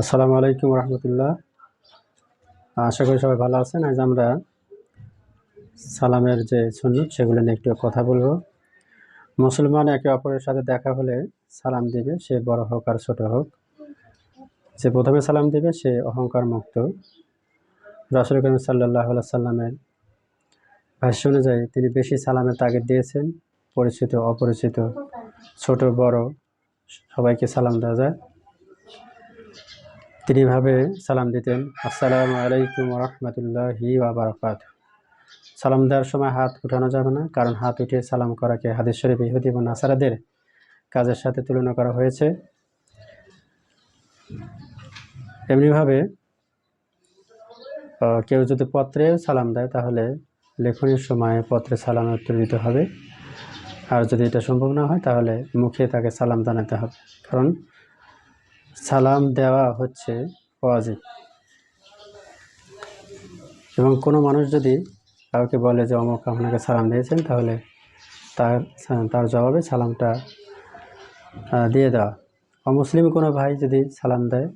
আসসালামু আলাইকুম রহমতুল্লাহ। আশা করি সবাই ভালো আছেন। আজ আমরা সালামের যে সুন্নত, সেগুলো নিয়ে একটু কথা বলব। মুসলমান একে অপরের সাথে দেখা হলে সালাম দিবে, সে বড় হোক আর ছোট হোক। যে প্রথমে সালাম দিবে, সে অহংকার মুক্ত। রাসুল করিম সাল্লাহ সাল্লামের ভাষ্য অনুযায়ী তিনি বেশি সালামের তাগিদ দিয়েছেন, পরিচিত, অপরিচিত, ছোট, বড়, সবাইকে সালাম দেওয়া যায়। তিনি ভাবে সালাম দিতেন। আসসালামু আলাইকুম রহমতুল্লাহি বারাকাত সালাম দেওয়ার সময় হাত উঠানো যাবে না, কারণ হাত উঠে সালাম করাকে হাদিস শরীফ, ইহুদি এবং নাসারাদের কাজের সাথে তুলনা করা হয়েছে। এমনিভাবে কেউ যদি পত্রে সালাম দেয়, তাহলে লেখনের সময় পত্রে সালাম উত্তর দিতে হবে। আর যদি এটা সম্ভব না হয়, তাহলে মুখে তাকে সালাম জানাতে হবে। কারণ সালাম দেওয়া হচ্ছে ওয়াজিব। এবং কোনো মানুষ যদি কাউকে বলে যে অমুক আপনাকে সালাম দিয়েছেন, তাহলে তার তার জবাবে সালামটা দিয়ে দেওয়া। অমুসলিম কোনো ভাই যদি সালাম দেয়,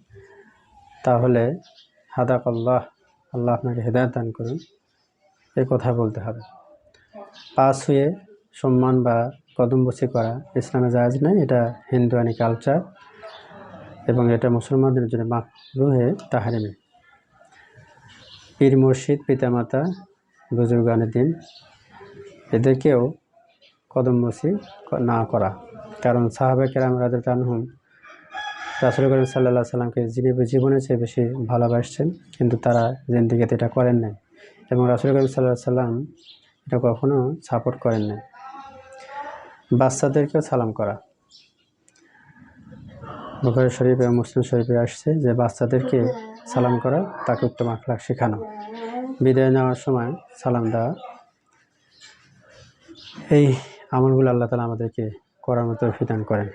তাহলে হাদাক আল্লাহ আল্লাহ আপনাকে হেদায়ত দান করুন। এই কথা বলতে হবে। পাস হয়ে সম্মান বা কদমবসি করা ইসলামে জায়জ নেই এটা হিন্দুয়ানি কালচার এবং এটা মুসলমানদের জন্য মাকরুহে তাহারিমে। পীর মুর্শিদ, পিতামাতা, বুজুর্গানের দিন এদেরকেও কদমবসি না করা। কারণ সাহাবে কেরাম রাজা তানহুম রাসুল করিম সাল্লাহ সাল্লামকে যিনি জীবনের চেয়ে বেশি ভালোবাসছেন, কিন্তু তারা জিন্দিগিতে এটা করেন নাই এবং রাসুল করিম সাল্লাহ সাল্লাম এটা কখনও সাপোর্ট করেন নাই। বাচ্চাদেরকেও সালাম করা। বুখারি শরীফ এবং মুসলিম শরীফে আসছে যে বাচ্চাদেরকে সালাম করা, তাকে উত্তম আখলাখ শেখানো। বিদায় নেওয়ার সময় সালাম দেওয়া। এই আমলগুলো আল্লাহ তালা আমাদেরকে করার মতো ফিদান করেন।